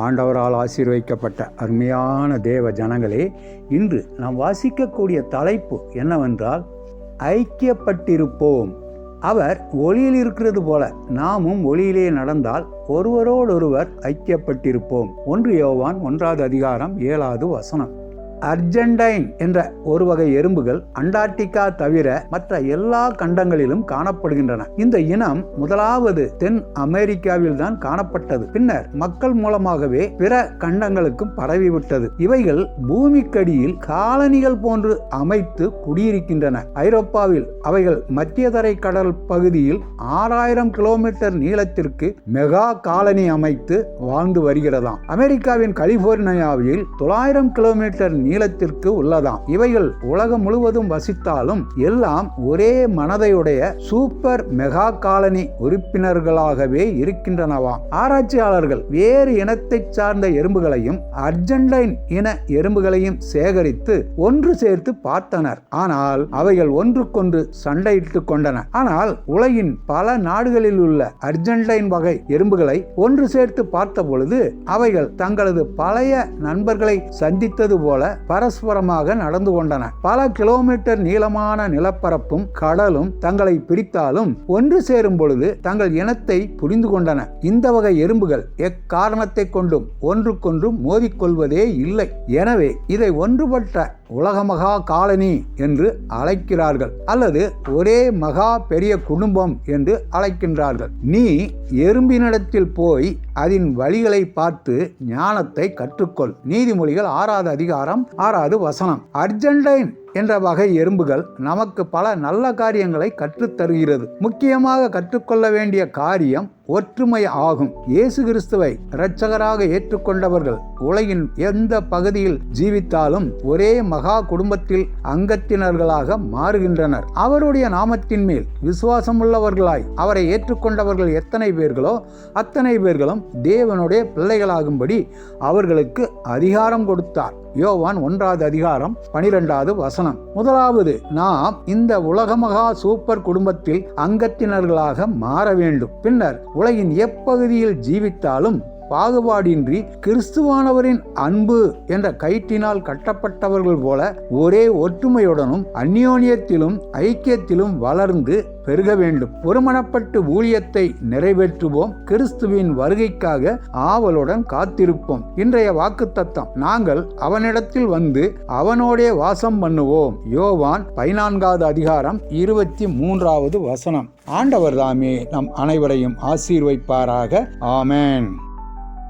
ஆண்டவரால் ஆசீர்வைக்கப்பட்ட அருமையான தேவ ஜனங்களே இன்று நாம் வாசிக்கக்கூடிய தலைப்பு என்னவென்றால் ஐக்கியப்பட்டிருப்போம். அவர் ஒளியில் இருக்கிறது போல நாமும் ஒளியிலே நடந்தால் ஒருவரோடொருவர் ஐக்கியப்பட்டிருப்போம். ஒன்று யோவான் ஒன்றாவது அதிகாரம் ஏழாவது வசனம். அர்ஜென்டைன் என்ற ஒரு வகை எறும்புகள் அண்டார்டிகா தவிர மற்ற எல்லா கண்டங்களிலும் காணப்படுகின்றன. இந்த இனம் முதலாவது தென் அமெரிக்காவில் தான் காணப்பட்டது. பின்னர் மக்கள் மூலமாகவே பிற கண்டங்களுக்கும் பரவிவிட்டது. இவைகள் பூமிக்கடியில் காலனிகள் போன்று அமைத்து குடியிருக்கின்றன. ஐரோப்பாவில் அவைகள் மத்திய தரை கடல் பகுதியில் ஆறாயிரம் கிலோமீட்டர் நீளத்திற்கு மெகா காலனி அமைத்து வாழ்ந்து வருகிறதாம். அமெரிக்காவின் கலிபோர்னியாவில் தொள்ளாயிரம் கிலோமீட்டர் நீளத்திற்கு உள்ளதாம். இவைகள் உலகம் முழுவதும் வசித்தாலும் எல்லாம் ஒரே மனதையுடைய சூப்பர் மெகா காலனி உறுப்பினர்களாகவே இருக்கின்றனவாம். ஆராய்ச்சியாளர்கள் வேறு இனத்தை சார்ந்த எறும்புகளையும் அர்ஜென்டைன் இன எறும்புகளையும் சேகரித்து ஒன்று சேர்த்து பார்த்தனர். ஆனால் அவைகள் ஒன்றுக்கொன்று சண்டையிட்டுக் கொண்டன. ஆனால் உலகின் பல நாடுகளில் உள்ள அர்ஜென்டைன் வகை எறும்புகளை ஒன்று சேர்த்து பார்த்த பொழுது அவைகள் தங்களது பழைய நண்பர்களை சந்தித்தது போல பரஸ்பரமாக நடந்து கொண்டன. பல கிலோமீட்டர் நீளமான நிலப்பரப்பும் கடலும் தங்களை பிரித்தாலும் ஒன்று சேரும் பொழுது தங்கள் இனத்தை புரிந்து கொண்டன. இந்த வகை எறும்புகள் எக்காரணத்தை கொண்டும் ஒன்றுக்கொன்று மோதிக்கொள்வதே இல்லை. எனவே இதை ஒன்றுபட்ட உலக மகா காலனி என்று அழைக்கிறார்கள் அல்லது ஒரே மகா பெரிய குடும்பம் என்று அழைக்கின்றார்கள். நீ எறும்பினிடத்தில் போய் அதன் வழிகளை பார்த்து ஞானத்தை கற்றுக்கொள். நீதிமொழிகள் ஆறாவது அதிகாரம் ஆறாவது வசனம். அர்ஜென்டைன் என்ற வகை எறும்புகள் நமக்கு பல நல்ல காரியங்களை கற்றுத்தருகிறது. முக்கியமாக கற்றுக்கொள்ள வேண்டிய காரியம் ஒற்றுமை ஆகும். இயேசு கிறிஸ்துவை இரட்சகராக ஏற்றுக்கொண்டவர்கள் உலகின் எந்த பகுதியில் ஜீவித்தாலும் ஒரே மகா குடும்பத்தில் அங்கத்தினர்களாக மாறுகின்றனர். அவருடைய நாமத்தின் மேல் விசுவாசமுள்ளவர்களாய் அவரை ஏற்றுக்கொண்டவர்கள் எத்தனை பேர்களோ அத்தனை பேர்களும் தேவனுடைய பிள்ளைகளாகும்படி அவர்களுக்கு அதிகாரம் கொடுத்தார். யோவான் ஒன்றாவது அதிகாரம் பனிரெண்டாவது வசனம். முதலாவது நாம் இந்த உலகமகா சூப்பர் குடும்பத்தில் அங்கத்தினர்களாக மாற வேண்டும். பின்னர் உலகின் எப்பகுதியில் ஜீவித்தாலும் பாகுபாடின்றி கிறிஸ்துவானவரின் அன்பு என்ற கயிற்றினால் கட்டப்பட்டவர்கள் போல ஒரே ஒற்றுமையுடனும் அந்யோன்யத்திலும் ஐக்கியத்திலும் வளர்ந்து பெருக வேண்டும். ஒருமனப்பட்டு ஊழியத்தை நிறைவேற்றுவோம். கிறிஸ்துவின் வருகைக்காக ஆவலுடன் காத்திருப்போம். இன்றைய வாக்குத்தத்தம். நாங்கள் அவனிடத்தில் வந்து அவனோடே வாசம் பண்ணுவோம். யோவான் பதினான்காவது அதிகாரம் இருபத்தி மூன்றாவது வசனம். ஆண்டவர் தாமே நம் அனைவரையும் ஆசீர்வைப்பாராக. ஆமேன்.